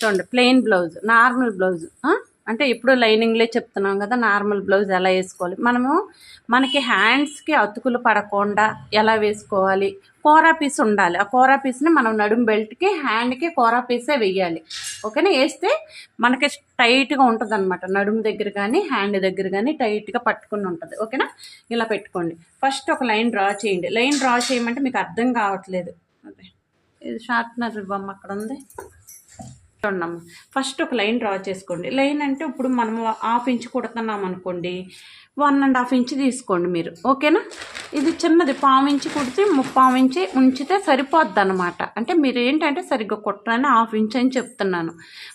చూడండి plain blouse normal blouse అంటే ఇప్పుడు లైనింగ్లే చెప్తున్నాం కదా నార్మల్ బ్లౌజ్ ఎలా వేసుకోవాలి? మనము మనకి హ్యాండ్స్కి అతుకులు పడకుండా ఎలా వేసుకోవాలి? కోరా పీస్ ఉండాలి. ఆ కోరా పీస్ని మనం నడుము బెల్ట్కి హ్యాండ్కి కోరా పీసే వేయాలి. ఓకేనా వేస్తే మనకి టైట్గా ఉంటుంది అనమాట నడుము దగ్గర కానీ హ్యాండ్ దగ్గర కానీ టైట్గా పట్టుకుని ఉంటుంది. ఓకేనా ఇలా పెట్టుకోండి. ఫస్ట్ ఒక లైన్ డ్రా చేయండి. లైన్ డ్రా చేయమంటే మీకు అర్థం కావట్లేదు. అదే. ఇది షార్ప్నర్ ఇవ్వమ్మ అక్కడ ఉంది. చూడమ్మా ఫస్ట్ ఒక లైన్ డ్రా చేసుకోండి. లైన్ అంటే ఇప్పుడు మనము హాఫ్ ఇంచ్ కుడుతున్నాం అనుకోండి. వన్ అండ్ హాఫ్ ఇంచ్ తీసుకోండి మీరు. ఓకేనా? ఇది చిన్నది పావు ఇంచ్ కుడితే ముప్పావు ఇంచి ఉంచితే సరిపోద్ది అనమాట అంటే మీరు ఏంటంటే సరిగ్గా కుట్టాలని హాఫ్ ఇంచ్ అని చెప్తున్నాను.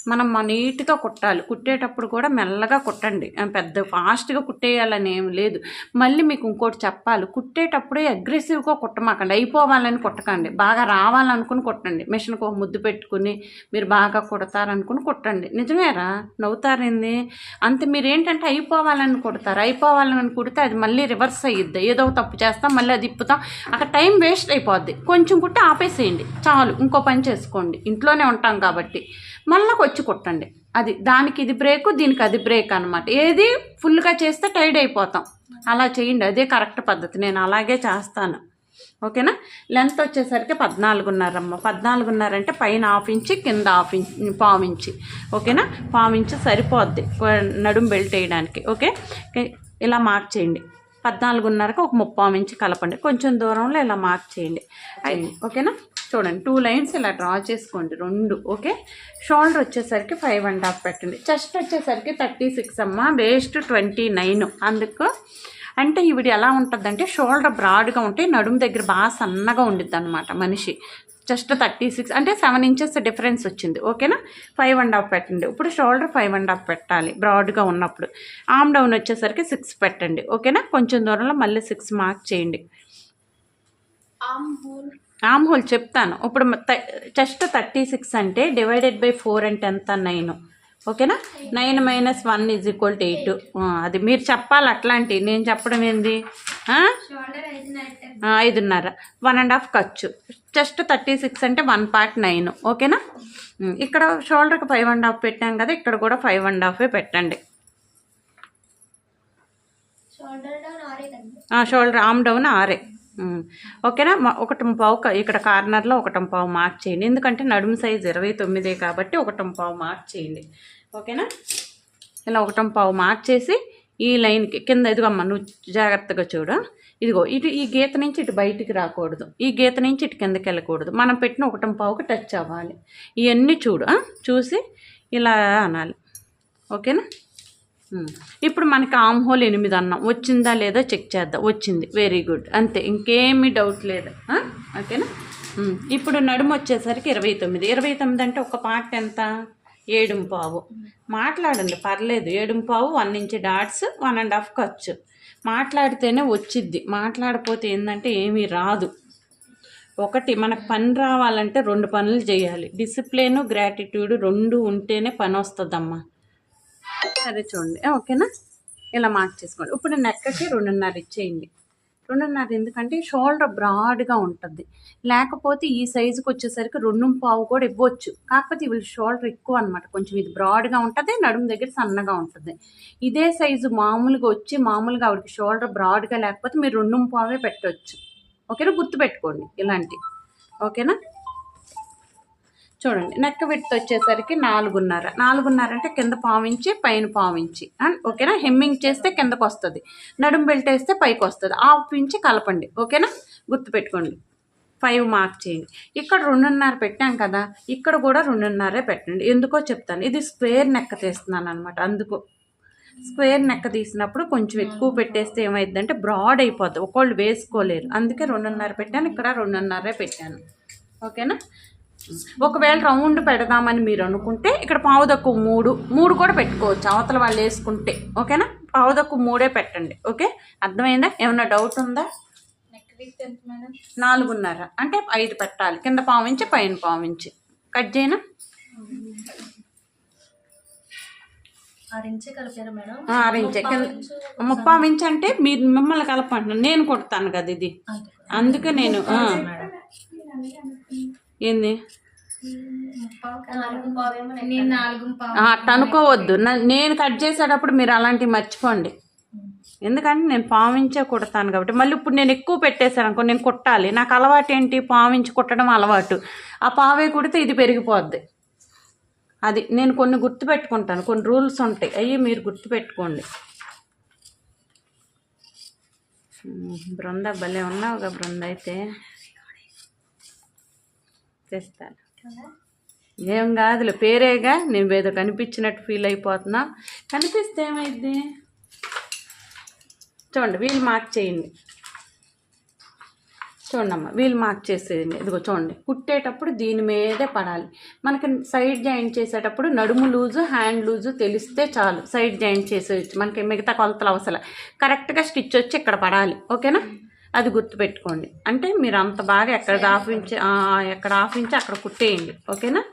మనం మా నీట్గా కుట్టాలి. కుట్టేటప్పుడు కూడా మెల్లగా కుట్టండి. పెద్ద ఫాస్ట్గా కుట్టేయాలని ఏం లేదు. మళ్ళీ మీకు ఇంకోటి చెప్పాలి. కుట్టేటప్పుడే అగ్రెసివ్గా కుట్టమాకండి. అయిపోవాలని కుట్టకండి. బాగా రావాలనుకుని కుట్టండి. మిషన్కి ఒక ముద్దు పెట్టుకుని మీరు బాగా కుడతారనుకుని కుట్టండి. నిజమేరా? నవ్వుతారేంది? అంతే మీరు ఏంటంటే అయిపోవాలని కుడతారు. అయిపోవాలని కుడితే అది మళ్ళీ రివర్స్ అయ్యిద్ది. ఏదో తప్పు చేస్తాం మళ్ళీ అది ఇప్పుతాం అక్కడ టైం వేస్ట్ అయిపోద్ది. కొంచెం కుట్టి ఆపేసేయండి. చాలు ఇంకో పని చేసుకోండి. ఇంట్లోనే ఉంటాం కాబట్టి. మళ్ళీ వచ్చి కుట్టండి. అది దానికి ఇది బ్రేక్ దీనికి అది బ్రేక్ అనమాట ఏది ఫుల్గా చేస్తే టైర్డ్ అయిపోతాం. అలా చేయండి. అదే కరెక్ట్ పద్ధతి. నేను అలాగే చేస్తాను. ఓకేనా? లెంత్ వచ్చేసరికి పద్నాలుగున్నరమ్మ పద్నాలుగున్నర అంటే పైన హాఫ్ ఇంచి కింద హాఫ్ ఇంచి పావు ఇంచి. ఓకేనా? పావు ఇంచి సరిపోద్ది. నడుం నడుము బెల్ట్ వేయడానికి. ఓకే? ఓకే, ఇలా మార్క్ చేయండి. పద్నాలుగున్నరకు ఒక ముప్పావు ఇంచి కలపండి. కొంచెం దూరంలో ఇలా మార్క్ చేయండి. ఓకేనా? చూడండి. టూ లైన్స్ ఇలా డ్రా చేసుకోండి. రెండు. ఓకే? షోల్డర్ వచ్చేసరికి ఫైవ్ అండ్ హాఫ్ పెట్టండి. చెస్ట్ వచ్చేసరికి థర్టీ సిక్స్ అమ్మ. Waist twenty nine. అందుకు అంటే ఈవిడ ఎలా ఉంటుందంటే షోల్డర్ బ్రాడ్గా ఉంటే నడుము దగ్గర బాగా సన్నగా ఉండిద్ది అనమాట మనిషి. జస్ట్ థర్టీ సిక్స్ అంటే సెవెన్ ఇంచెస్ డిఫరెన్స్ వచ్చింది ఓకేనా? ఫైవ్ అండ్ హాఫ్ పెట్టండి. ఇప్పుడు షోల్డర్ ఫైవ్ అండ్ హాఫ్ పెట్టాలి బ్రాడ్గా ఉన్నప్పుడు. ఆమ్ డౌన్ వచ్చేసరికి సిక్స్ పెట్టండి ఓకేనా? కొంచెం దూరంలో మళ్ళీ సిక్స్ మార్క్ చేయండి. Arm hole. చెప్తాను. ఇప్పుడు జస్ట్ థర్టీ సిక్స్ అంటే డివైడెడ్ బై ఫోర్ అంటే ఎంత? నైన్. ఓకేనా? Nine minus one is equal to eight. అది మీరు చెప్పాలి అట్లాంటి. నేను చెప్పడం ఏంది? ఐదున్నర. వన్ అండ్ హాఫ్ ఖర్చు. జస్ట్ థర్టీ సిక్స్ అంటే వన్ పార్ట్ నైన్. ఓకేనా? ఇక్కడ షోల్డర్కి ఫైవ్ అండ్ హాఫ్ పెట్టాం కదా ఇక్కడ కూడా ఫైవ్ అండ్ హాఫే పెట్టండి. షోల్డర్ ఆమ్ డౌన్ ఆరే. ఓకేనా? ఒకటం ఒకటి పావు క- ఇక్కడ కార్నర్లో ఒకటం పావు మార్క్ చేయండి. ఎందుకంటే నడుము సైజ్ ఇరవై తొమ్మిదే కాబట్టి ఒకటం పావు మార్క్ చేయండి. ఓకేనా? ఇలా ఒకటం పావు మార్క్ చేసి ఈ లైన్కి కింద ఇదిగోమ్మ నువ్వు జాగ్రత్తగా చూడు. ఇదిగో ఇటు ఈ గీత నుంచి ఇటు బయటికి రాకూడదు. ఈ గీత నుంచి ఇటు కిందకి వెళ్ళకూడదు. మనం పెట్టిన ఒకటం పావుకి టచ్ అవ్వాలి. ఇవన్నీ చూడు చూసి ఇలా అనాలి. ఓకేనా? ఇప్పుడు మనకి ఆమ్ హోల్ ఎనిమిది అన్నాం. వచ్చిందా లేదా చెక్ చేద్దాం. వచ్చింది. Very good. అంతే ఇంకేమీ డౌట్ లేదు. ఓకేనా? ఇప్పుడు నడుము వచ్చేసరికి ఇరవై తొమ్మిది. ఇరవై తొమ్మిది అంటే ఒక పార్ట్ ఎంత? ఏడుంపావు మాట్లాడండి పర్లేదు. ఏడుంపావు one inch dots one and half ఖర్చు మాట్లాడితేనే వచ్చిద్ది. మాట్లాడపోతే ఏంటంటే ఏమీ రాదు. ఒకటి మనకు పని రావాలంటే రెండు పనులు చేయాలి. డిసిప్లిన్ గ్రాటిట్యూడ్ రెండు ఉంటేనే పని వస్తుందమ్మా. సరే చూడండి. ఓకేనా? ఇలా మార్క్ చేసుకోండి. ఇప్పుడు నెక్కకి రెండున్నర ఇచ్చేయండి. రెండున్నర ఎందుకంటే షోల్డర్ బ్రాడ్గా ఉంటుంది. లేకపోతే ఈ సైజుకి వచ్చేసరికి రెండు పావు కూడా ఇవ్వచ్చు. కాకపోతే ఇవి షోల్డర్ ఎక్కువ అనమాట కొంచెం ఇది బ్రాడ్గా ఉంటుంది నడుము దగ్గర సన్నగా ఉంటుంది. ఇదే సైజు మామూలుగా వచ్చి మామూలుగా ఆవిడకి షోల్డర్ బ్రాడ్గా లేకపోతే మీరు రెండు పావే పెట్టవచ్చు ఓకేనా? గుర్తు పెట్టుకోండి ఇలాంటి. ఓకేనా? చూడండి నెక్ విడ్త్ వచ్చేసరికి నాలుగున్నర. నాలుగున్నర అంటే కింద పావించి పైన పావించి అండ్ ఓకేనా? హెమ్మింగ్ చేస్తే కిందకు వస్తుంది. నడుం బెల్ట్ వేస్తే పైకి వస్తుంది. హాఫ్ ఇంచి కలపండి ఓకేనా? గుర్తుపెట్టుకోండి. ఫైవ్ మార్క్ చేయండి. ఇక్కడ రెండున్నర పెట్టాం కదా ఇక్కడ కూడా రెండున్నరే పెట్టండి. ఎందుకో చెప్తాను. ఇది స్క్వేర్ నెక్క తీస్తున్నాను అనమాట అందుకు. స్క్వేర్ నెక్క తీసినప్పుడు కొంచెం ఎక్కువ పెట్టేస్తే ఏమైందంటే బ్రాడ్ అయిపోద్ది. ఒకళ్ళు వేసుకోలేరు. అందుకే రెండున్నర పెట్టాను ఇక్కడ రెండున్నరే పెట్టాను. ఓకేనా? ఒకవేళ రౌండ్ పెడదామని మీరు అనుకుంటే ఇక్కడ పావుదక్కు మూడు మూడు కూడా పెట్టుకోవచ్చు. అవతల వాళ్ళు వేసుకుంటే ఓకేనా? పావుదక్కు మూడే పెట్టండి ఓకే? అర్థమైందా? ఏమన్నా డౌట్ ఉందా? నాలుగున్నర. అంటే ఐదు పెట్టాలి. కింద పావించి పైన పావించి. కట్ చేయనా? ఆరించే కింద ముప్పావించి అంటే మీరు మిమ్మల్ని కలపండి. నేను కొడతాను కదా ఇది. అందుకే నేను. ఏంది? అట్ట అనుకోవద్దు. నేను కట్ చేసేటప్పుడు మీరు అలాంటివి మర్చిపోండి. ఎందుకంటే నేను పావించే కుడతాను కాబట్టి. మళ్ళీ ఇప్పుడు నేను ఎక్కువ పెట్టేశాను అనుకో నేను కుట్టాలి. నాకు అలవాటు ఏంటి? పావించి కుట్టడం అలవాటు. ఆ పావే కుడితే ఇది పెరిగిపోద్ది. అది నేను కొన్ని గుర్తు పెట్టుకుంటాను. కొన్ని రూల్స్ ఉంటాయి. అవి మీరు గుర్తు పెట్టుకోండి. ఉమ్, బృంద భలే ఉన్నావుగా బృంద అయితే. తెస్తాను ఏం కాదులే పేరేగా నేను ఏదో కనిపించినట్టు ఫీల్ అయిపోతున్నా. కనిపిస్తే ఏమైంది చూడండి వీలు మార్క్ చేయండి. చూడమ్మా వీలు మార్క్ చేసేయండి. ఇదిగో చూడండి కుట్టేటప్పుడు దీని మీదే పడాలి. మనకి సైడ్ జాయింట్ చేసేటప్పుడు నడుము లూజు హ్యాండ్ లూజు తెలిస్తే చాలు. సైడ్ జాయింట్ చేసేయచ్చు. మనకి మిగతా కొలతలు అవసరం. కరెక్ట్గా స్టిచ్ వచ్చి ఇక్కడ పడాలి. ఓకేనా? అది గుర్తుపెట్టుకోండి. అంటే మీరు అంత బాగా ఎక్కడ హాఫ్ ఇంచ్ ఎక్కడ హాఫ్ ఇంచ్ అక్కడ కుట్టేయండి. ఓకేనా?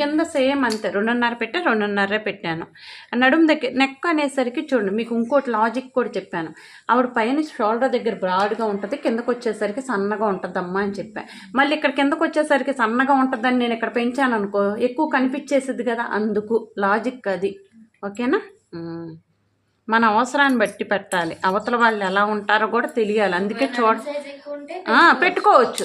కింద సేమ్ అంతే. రెండున్నర పెట్టా రెండున్నర పెట్టాను. నడుము దగ్గర నెక్ అనేసరికి చూడండి మీకు ఇంకోటి లాజిక్ కూడా చెప్పాను. ఆవిడ పైన షోల్డర్ దగ్గర బ్రాడ్గా ఉంటుంది కిందకు వచ్చేసరికి సన్నగా ఉంటుందమ్మా అని చెప్పాను మళ్ళీ ఇక్కడ కిందకు వచ్చేసరికి సన్నగా ఉంటుందని నేను ఇక్కడ పెంచాను అనుకో ఎక్కువ కనిపించేసింది కదా అందుకు. లాజిక్ అది. ఓకేనా? మన అవసరాన్ని బట్టి పెట్టాలి. అవతల వాళ్ళు ఎలా ఉంటారో కూడా తెలియాలి. అందుకే చూడ పెట్టుకోవచ్చు.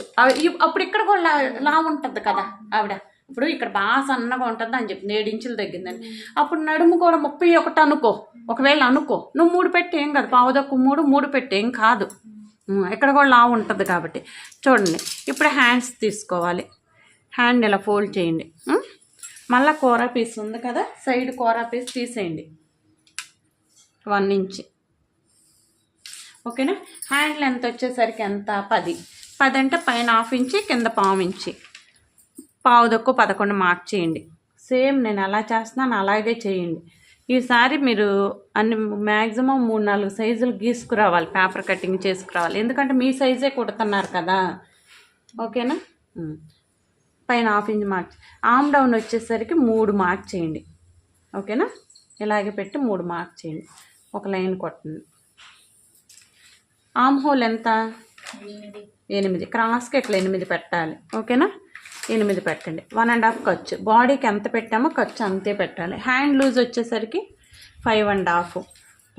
అప్పుడు ఇక్కడ కూడా లా ఉంటుంది కదా ఆవిడ. ఇప్పుడు ఇక్కడ బాగా సన్నగా ఉంటుంది అని చెప్పి ఇంచులు తగ్గిందని. అప్పుడు నడుము కూడా ముప్పై ఒకటి అనుకో. ఒకవేళ అనుకో. నువ్వు మూడు పెట్టి ఏం కాదు. పావుదక్కు మూడు మూడు పెట్టి ఏం కాదు. ఇక్కడ కూడా లా ఉంటుంది కాబట్టి. చూడండి. ఇప్పుడు హ్యాండ్స్ తీసుకోవాలి. హ్యాండ్ ఇలా ఫోల్డ్ చేయండి. మళ్ళా కూర పీస్ ఉంది కదా. సైడ్ కూర పీస్ తీసేయండి. One inch. ఓకేనా? హ్యాండ్ లెంత్ వచ్చేసరికి ఎంత? పది. పది అంటే పైన హాఫ్ ఇంచి కింద పావు ఇంచి. పావు దక్కు పదకొండు మార్క్ చేయండి. సేమ్ నేను ఎలా చేస్తున్నాను అలాగే చేయండి. ఈసారి మీరు అన్ని మ్యాక్సిమం మూడు నాలుగు సైజులు గీసుకురావాలి పేపర్ కటింగ్ చేసుకురావాలి. ఎందుకంటే మీ సైజే కుడుతున్నారు కదా. ఓకేనా? పైన half inch mark arm down వచ్చేసరికి మూడు మార్క్ చేయండి. ఓకేనా? ఇలాగే పెట్టి మూడు మార్క్ చేయండి. ఒక లైన్ కొట్టండి ఆమ్ హోల్ ఎంత? ఎనిమిది. క్రాస్కి ఇట్లా ఎనిమిది పెట్టాలి. ఓకేనా? ఎనిమిది పెట్టండి. వన్ అండ్ హాఫ్ ఖర్చు. బాడీకి ఎంత పెట్టామో ఖర్చు అంతే పెట్టాలి. హ్యాండ్ లూజ్ వచ్చేసరికి ఫైవ్ అండ్ హాఫ్.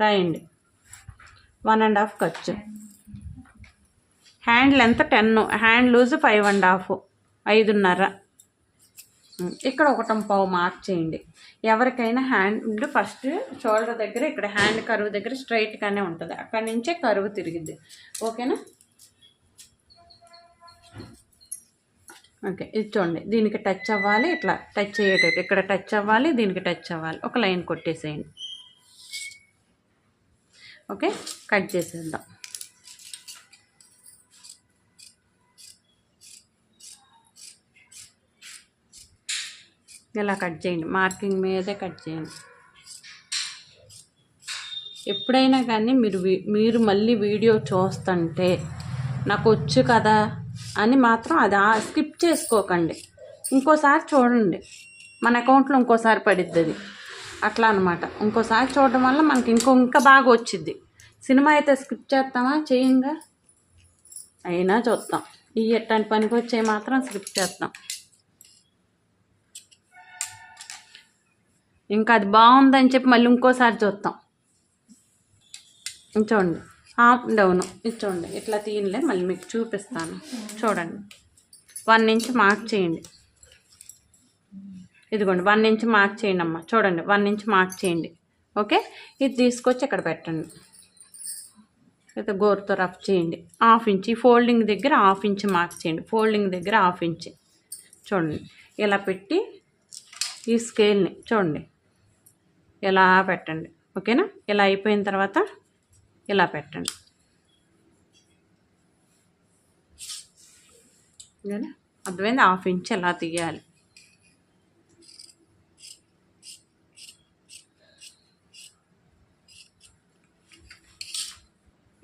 రాయండి. వన్ అండ్ హాఫ్ ఖర్చు. Hand length ten. Hand loose five and half. ఐదున్నర. ఇక్కడ ఒకటం పావు మార్క్ చేయండి. ఎవరికైనా హ్యాండ్ ఫస్ట్ షోల్డర్ దగ్గర ఇక్కడ హ్యాండ్ కరువు దగ్గర స్ట్రైట్గానే ఉంటుంది. అక్కడి నుంచే కరువు తిరిగిద్ది. ఓకేనా ఓకే ఇది చూడండి. దీనికి టచ్ అవ్వాలి ఇట్లా టచ్ చేయటట్టు ఇక్కడ టచ్ అవ్వాలి దీనికి టచ్ అవ్వాలి. ఒక లైన్ కొట్టేసేయండి. ఓకే కట్ చేసేద్దాం. ఇలా కట్ చేయండి. మార్కింగ్ మీదే కట్ చేయండి. ఎప్పుడైనా కానీ మీరు వీ- మీరు మళ్ళీ వీడియో చూస్తుంటే నాకు వచ్చు కదా అని మాత్రం అది స్కిప్ చేసుకోకండి. ఇంకోసారి చూడండి. మన అకౌంట్లో ఇంకోసారి పడిద్ది అది. అట్లా అనమాట ఇంకోసారి చూడడం వల్ల మనకి ఇంకో ఇంకా బాగా వచ్చింది సినిమా అయితే స్కిప్ చేస్తామా? చేయంగా? అయినా చూస్తాం ఈ ఎట్లాంటి పనికి వచ్చే మాత్రం స్కిప్ చేస్తాం. ఇంకా అది బాగుందని చెప్పి మళ్ళీ ఇంకోసారి చూస్తాం చూడండి. Up down. ఇది చూడండి. ఇట్లా తీయలే మళ్ళీ మీకు చూపిస్తాను. చూడండి. వన్ ఇంచ్ మార్క్ చేయండి. ఇదిగోండి వన్ ఇంచ్ మార్క్ చేయండి అమ్మ. చూడండి వన్ ఇంచ్ మార్క్ చేయండి. ఓకే? ఇది తీసుకొచ్చి ఇక్కడ పెట్టండి. అయితే గోరుతో రఫ్ చేయండి. Half inch. ఫోల్డింగ్ దగ్గర హాఫ్ ఇంచ్ మార్క్ చేయండి. ఫోల్డింగ్ దగ్గర హాఫ్ ఇంచ్. చూడండి. ఇలా పెట్టి ఈ స్కేల్ని చూడండి. ఇలా పెట్టండి. ఓకేనా? ఇలా అయిపోయిన తర్వాత ఇలా పెట్టండి. అర్థమైంది? హాఫ్ ఇంచ్ ఎలా తీయాలి?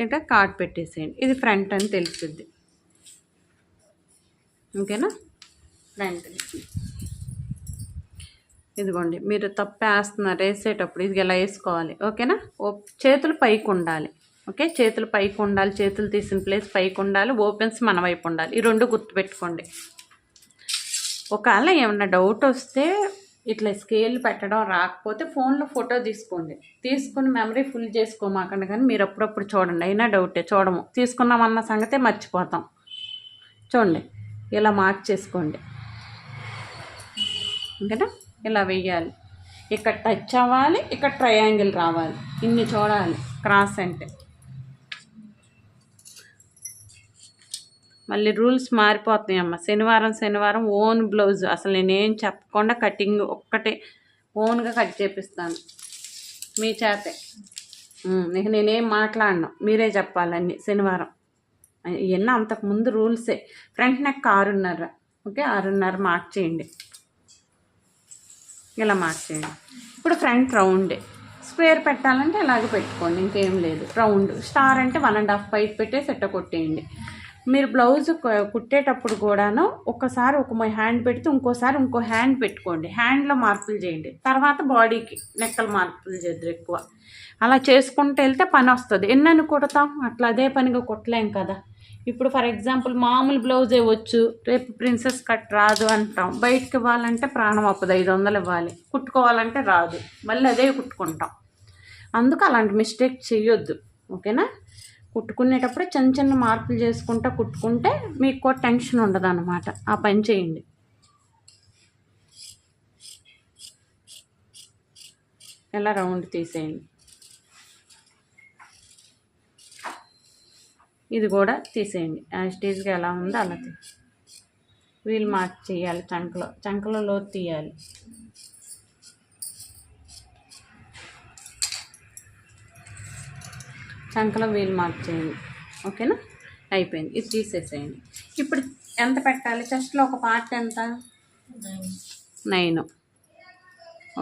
ఇంకా కార్డ్ పెట్టేసేయండి. ఇది ఫ్రంట్ అని తెలుస్తుంది. ఓకేనా? ఫ్రంట్. ఇదిగోండి మీరు తప్పేస్తున్నారు వేసేటప్పుడు ఇది ఇలా వేసుకోవాలి ఓకేనా? చేతులు పైకి ఉండాలి ఓకే? చేతులు పైకి ఉండాలి చేతులు తీసిన ప్లేస్ పైకి ఉండాలి ఓపెన్స్ మన వైపు ఉండాలి. ఈ రెండు గుర్తుపెట్టుకోండి ఒకవేళ ఏమన్నా డౌట్ వస్తే ఇట్లా స్కేల్ పెట్టడం రాకపోతే ఫోన్లో ఫోటో తీసుకోండి. తీసుకుని మెమరీ ఫుల్ చేసుకోమాకండి కానీ మీరు అప్పుడప్పుడు చూడండి. అయినా డౌటే చూడము. తీసుకున్నామన్న సంగతే మర్చిపోతాం. చూడండి ఇలా మార్క్ చేసుకోండి. ఓకేనా? ఇలా వెయ్యాలి. ఇక్కడ టచ్ అవ్వాలి ఇక్కడ ట్రయాంగిల్ రావాలి. ఇన్ని చూడాలి. క్రాస్ అంటే. మళ్ళీ రూల్స్ మారిపోతున్నాయమ్మ శనివారం శనివారం ఓన్ బ్లౌజ్. అసలు నేనేం చెప్పకుండా కటింగ్ ఒక్కటే ఓన్గా కట్ చేపిస్తాను. మీ చేతే. ఇక నేనేం మాట్లాడను. మీరే చెప్పాలన్నీ శనివారం. ఇవన్నీ అంతకుముందు రూల్సే. ఫ్రంట్ నెక్ ఆరున్నర. ఓకే? ఆరున్నర మార్క్ చేయండి. ఇలా మార్చేయండి ఇప్పుడు ఫ్రంట్ రౌండే స్క్వేర్ పెట్టాలంటే ఇలాగే పెట్టుకోండి ఇంకేం లేదు. రౌండ్ స్టార్ అంటే వన్ అండ్ హాఫ్ పైప్ పెట్టేసి ఎట్ట కొట్టేయండి. మీరు బ్లౌజ్ కుట్టేటప్పుడు కూడాను ఒకసారి ఒక మై హ్యాండ్ పెడితే ఇంకోసారి ఇంకో హ్యాండ్ పెట్టుకోండి. హ్యాండ్లో మార్పులు చేయండి. తర్వాత బాడీకి నెక్కలు మార్పులు చేద్దరు ఎక్కువ. అలా చేసుకుంటూ వెళ్తే పని వస్తుంది. ఎన్నని కుడతాం? అట్లా అదే పనిగా కుట్టలేం కదా. ఇప్పుడు ఫర్ ఎగ్జాంపుల్ మామూలు బ్లౌజే వచ్చు రేపు ప్రిన్సెస్ కట్ రాదు అంటాం. బయటకి ఇవ్వాలంటే ప్రాణం అప్పదు ఐదు వందలు ఇవ్వాలి. కుట్టుకోవాలంటే రాదు. మళ్ళీ అదే కుట్టుకుంటాం. అందుకు అలాంటి మిస్టేక్ చేయొద్దు ఓకేనా? కుట్టుకునేటప్పుడు చిన్న చిన్న మార్పులు చేసుకుంటా కుట్టుకుంటే మీకు టెన్షన్ ఉండదు అనమాట ఆ పని చేయండి. ఎలా రౌండ్ తీసేయండి? ఇది కూడా తీసేయండి. యాస్టేజ్గా ఎలా ఉందో అలా తీ వీల్ మార్క్ చేయాలి చంకలో. చంకలో లోతు తీయాలి. చంకలో వీల్ మార్క్ చేయండి. ఓకేనా అయిపోయింది. ఇది తీసేసేయండి. ఇప్పుడు ఎంత పెట్టాలి? చెస్ట్లో ఒక పార్ట్ ఎంత? Nine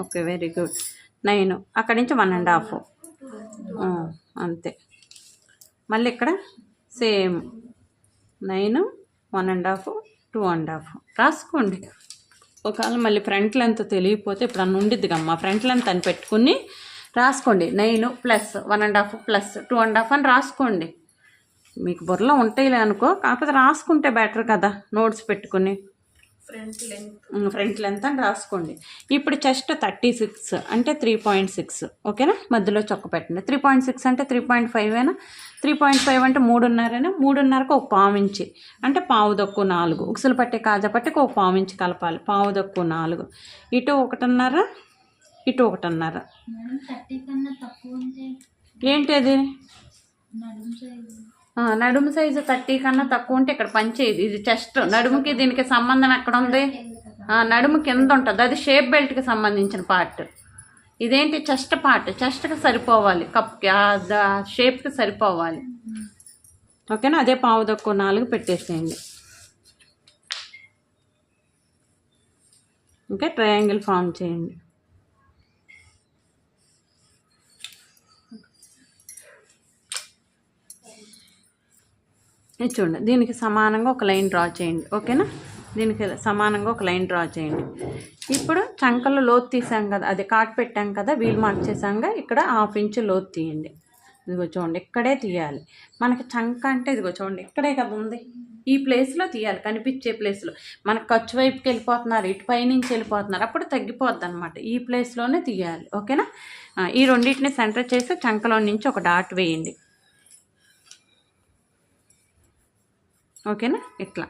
okay very good nine అక్కడి నుంచి వన్ అండ్ హాఫ్ అంతే. మళ్ళీ ఇక్కడ same. Nine one and half two and half. రాసుకోండి. ఒకవేళ మళ్ళీ ఫ్రంట్ లెంత్ తెలియకపోతే ఇప్పుడు అన్న ఉండిద్ది కమ్మా ఫ్రంట్ లెంత్ అని పెట్టుకుని రాసుకోండి. Nine plus one and half plus two and half అని రాసుకోండి. మీకు బుర్రలో ఉంటాయిలే అనుకో. కాకపోతే రాసుకుంటే బెటర్ కదా నోట్స్ పెట్టుకుని. ఫ్రంట్ లెంత్ ఫ్రంట్ లెంత్ అని రాసుకోండి. ఇప్పుడు చెస్ట్ థర్టీ సిక్స్ అంటే త్రీ పాయింట్ సిక్స్ ఓకేనా? మధ్యలో చొక్క పెట్టండి. త్రీ పాయింట్ సిక్స్ అంటే త్రీ పాయింట్ ఫైవ్ అయినా త్రీ పాయింట్ ఫైవ్ అంటే మూడున్నరైనా మూడున్నరకు ఒక పావు ఇంచి. అంటే పావు దక్కు నాలుగు. ఉక్సులు పట్టే కాజా పట్టికి ఒక పావు ఇంచి కలపాలి. పావు దక్కు నాలుగు. ఇటు ఒకటిన్నర ఇటు ఒకటిన్నర. ఏంటి అది? నడుము సైజు థర్టీ కన్నా తక్కువ ఉంటే ఇక్కడ పంచేది ఇది చెస్ట్ నడుముకి దీనికి సంబంధం ఎక్కడ ఉంది? నడుము కింద ఉంటుంది. అది షేప్ బెల్ట్కి సంబంధించిన పార్ట్ ఇదేంటి? చెస్ట్ పార్ట్ చెస్ట్కి సరిపోవాలి. కప్కి షేప్కి సరిపోవాలి. ఓకేనా? అదే పావు తక్కువ నాలుగు పెట్టేసేయండి. ఓకే? ట్రయాంగిల్ ఫామ్ చేయండి. ఇది చూడండి. దీనికి సమానంగా ఒక లైన్ డ్రా చేయండి. ఓకేనా? దీనికి సమానంగా ఒక లైన్ డ్రా చేయండి. ఇప్పుడు చంకలో లోతు తీసాం కదా అది కాట్ పెట్టాం కదా వీల్ మార్క్ చేసాంగా ఇక్కడ హాఫ్ ఇంచ్ లోతు తీయండి. ఇదిగో చూడండి ఇక్కడే తీయాలి. మనకి చంక అంటే ఇదిగో చూడండి ఇక్కడే కదా ఉంది. ఈ ప్లేస్లో తీయాలి కనిపించే ప్లేస్లో మనకు ఖర్చు వైపుకి వెళ్ళిపోతున్నారు ఇటు పైనుంచి వెళ్ళిపోతున్నారు అప్పుడు తగ్గిపోద్ది అనమాట ఈ ప్లేస్లోనే తీయాలి. ఓకేనా? ఈ రెండింటిని సెంటర్ చేసి చంకలో నుంచి ఒక డాట్ వేయండి. ఓకేనా? ఇట్లా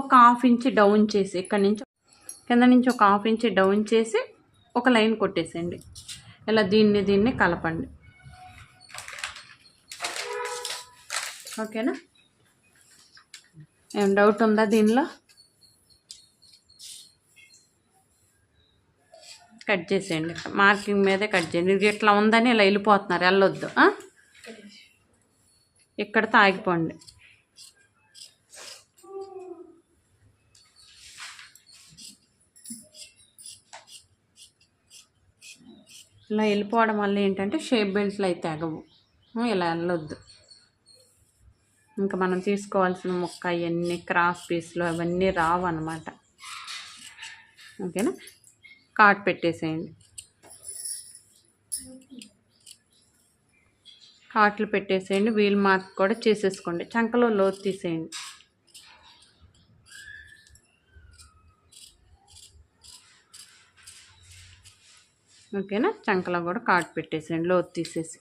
ఒక హాఫ్ ఇంచ్ డౌన్ చేసి ఇక్కడ నుంచి కింద నుంచి ఒక హాఫ్ ఇంచ్ డౌన్ చేసి ఒక లైన్ కొట్టేసేయండి. ఇలా దీన్ని దీన్ని కలపండి. ఓకేనా? ఏం డౌట్ ఉందా దీనిలో? కట్ చేసేయండి. మార్కింగ్ మీదే కట్ చేయండి. ఇది ఇట్లా ఉందని ఇలా వెళ్ళిపోతున్నారు. వెళ్ళొద్దు ఇక్కడ ఇక్కడితో ఆగిపోండి ఇలా వెళ్ళిపోవడం వల్ల ఏంటంటే షేప్ బెల్ట్లు అయితే తెగవు. ఇలా వెళ్ళొద్దు. ఇంకా మనం తీసుకోవాల్సిన ముక్క అవన్నీ క్రాస్ పీస్లు అవన్నీ రావు అనమాట ఓకేనా? కాట్ పెట్టేసేయండి. కాట్లు పెట్టేసేయండి. వీల్ మార్క్ కూడా చేసేసుకోండి. చంకలో లోతు తీసేయండి. ఓకేనా? చంకలో కూడా కాటు పెట్టేసేయండి లోతు తీసేసి.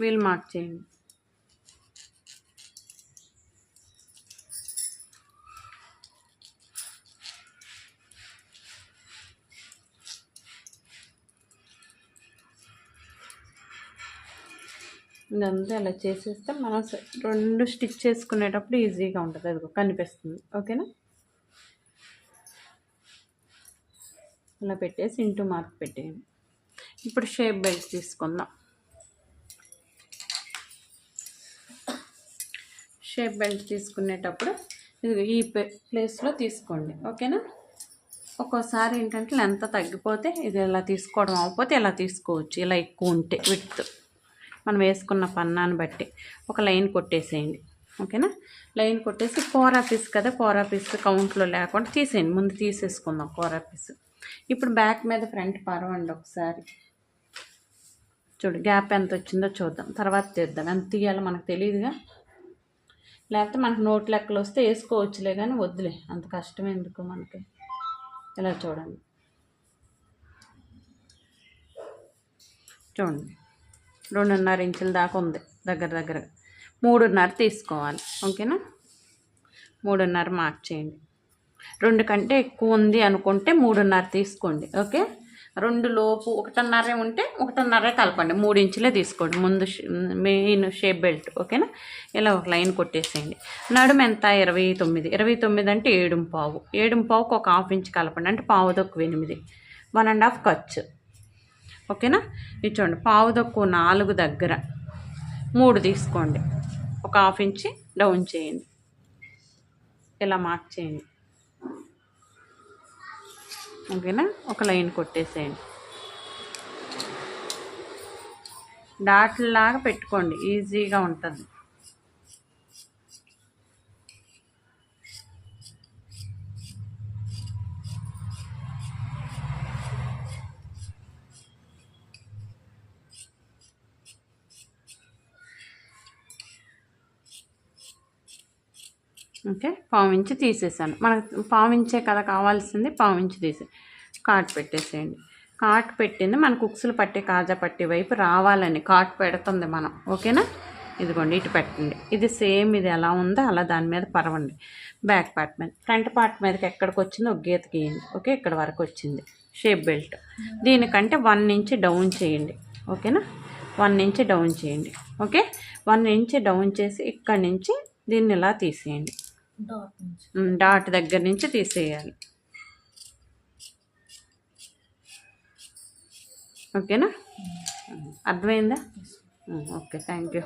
వీల్ మార్క్ చేయండి. ఇదంతా ఇలా చేసేస్తే మనం రెండు స్టిచ్ చేసుకునేటప్పుడు ఈజీగా ఉంటుంది. అది కనిపిస్తుంది. ఓకేనా? ఇలా పెట్టేసి ఇంటూ మార్క్ పెట్టేయండి. ఇప్పుడు షేప్ బెల్ట్ తీసుకుందాం. షేప్ బెల్ట్ తీసుకునేటప్పుడు ఇది ఈ ప్లే- ప్లేస్లో తీసుకోండి. ఓకేనా? ఒక్కోసారి ఏంటంటే లెంత్ తగ్గిపోతే ఇది ఇలా తీసుకోవడం అవ్వకపోతే ఇలా తీసుకోవచ్చు. ఇలా ఎక్కువ ఉంటే విత్ మనం వేసుకున్న పన్నాన్ని బట్టి ఒక లైన్ కొట్టేసేయండి. ఓకేనా? లైన్ కొట్టేసి కోరా పీస్ కదా కోరా పీస్ కౌంట్లో లేకుండా తీసేయండి. ముందు తీసేసుకుందాం కోరా పీస్ ఇప్పుడు బ్యాక్ మీద ఫ్రంట్ పరవండి ఒకసారి. చూడు గ్యాప్ ఎంత వచ్చిందో చూద్దాం. తర్వాత తీద్దాం. ఎంత తీయాలో మనకు తెలియదుగా లేకపోతే మనకు నోట్ లెక్కలు వస్తే వేసుకోవచ్చులే కానీ వద్దులే. అంత కష్టం ఎందుకు మనకి? ఇలా చూడండి. చూడండి. రెండున్నర ఇంచుల దాకా ఉంది దగ్గర దగ్గర మూడున్నర తీసుకోవాలి. ఓకేనా? మూడున్నర మార్క్ చేయండి. రెండు కంటే ఎక్కువ ఉంది అనుకుంటే మూడున్నర తీసుకోండి ఓకే? రెండు లోపు ఒకటిన్నర ఉంటే ఒకటిన్నర కలపండి మూడు ఇంచులే తీసుకోండి ముందు మెయిన్ షేప్ బెల్ట్ ఓకేనా? ఇలా ఒక లైన్ కొట్టేసేయండి. నడుము ఎంత? ఇరవై తొమ్మిది. ఇరవై తొమ్మిది అంటే ఏడుం పావు. ఏడుం పావుకు ఒక హాఫ్ ఇంచ్ కలపండి అంటే పావు తక్కువ ఎనిమిది. వన్ అండ్ హాఫ్ ఖర్చు ఓకేనా? ఇది చూడండి పావు నాలుగు దగ్గర. మూడు తీసుకోండి. ఒక హాఫ్ ఇంచి డౌన్ చేయండి. ఇలా మార్క్ చేయండి. ఓకేనా? ఒక లైన్ కొట్టేసేయండి. డాట్లాగా పెట్టుకోండి. ఈజీగా ఉంటుంది. ఓకే? పావించి తీసేసాను. మనకు పావించే కదా కావాల్సింది పావించి తీసే కాట్ పెట్టేసేయండి. కాట్ పెట్టింది మన కుక్సులు పట్టే కాజా పట్టే వైపు రావాలని కాట్ పెడుతుంది మనం. ఓకేనా? ఇదిగోండి ఇటు పెట్టండి. ఇది సేమ్ ఇది ఎలా ఉందో అలా దాని మీద పరవండి. బ్యాక్ పార్ట్ మీద. ఫ్రంట్ పార్ట్ మీదకి ఎక్కడికి వచ్చిందో ఒక గీత గీయండి. ఓకే? ఇక్కడ వరకు వచ్చింది. Shape belt. దీనికంటే వన్ ఇంచ్ డౌన్ చేయండి. ఓకేనా? వన్ ఇంచ్ డౌన్ చేయండి. ఓకే? వన్ ఇంచ్ డౌన్ చేసి ఇక్కడి నుంచి దీన్ని ఇలా తీసేయండి. డాట్ దగ్గర నుంచి తీసేయాలి. ఓకేనా? అర్థమైందా? Okay thank you.